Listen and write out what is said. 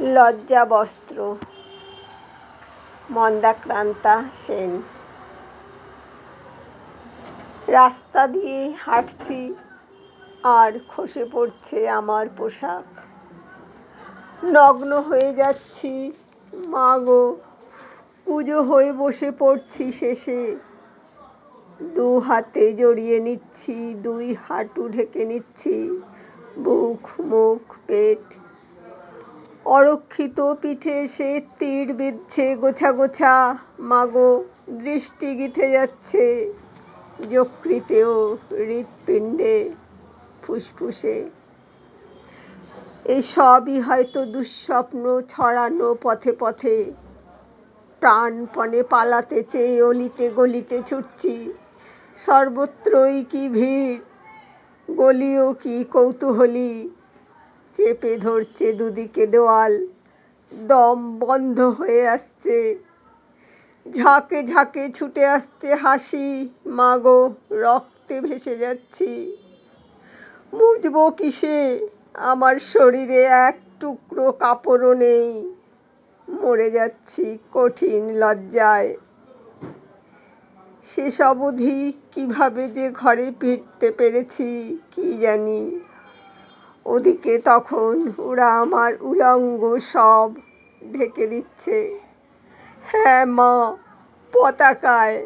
লজ্জা বস্ত্র মন্দাক্রান্তা সেন। রাস্তা দিয়ে হাঁটছি, আর খসে পড়ছে আমার পোশাক। নগ্ন হয়ে যাচ্ছি মা গো পুজো হয়ে বসে পড়ছি শেষে। দু হাতে জড়িয়ে নিচ্ছি, দুই হাঁটু ঢেকে নিচ্ছি, বুক, মুখ, পেট। অরক্ষিত পিঠে সে তীর বিচ্ছে গোছা গোছা। মাগো, দৃষ্টি গিথে যাচ্ছে যকৃতেও হৃৎপিণ্ডে ফুসফুসে। এই সবই হয়তো দুঃস্বপ্ন ছড়ানো পথে পথে। প্রাণপণে পালাতে চেয়ে অলিতে গলিতে ছুটছি। সর্বত্রই কি ভিড়, গলিও কি কৌতূহলী। চেপে ধরছে দুদিকে দেওয়াল। দম বন্ধ হয়ে আসছে। ঝাঁকে ঝাঁকে ছুটে আসছে হাসি। মাগো, রক্তে ভেসে যাচ্ছি। মুজবো কিসে? আমার শরীরে এক টুকরো কাপড়ও নেই। মরে যাচ্ছি কঠিন লজ্জায়। শেষ অবধি কীভাবে যে ঘরে ফিরতে পেরেছি, কি জানি। ওদিকে তখন ওরা আমার উলঙ্গ সব ঢেকে দিচ্ছে। হ্যাঁ মা পতাকায়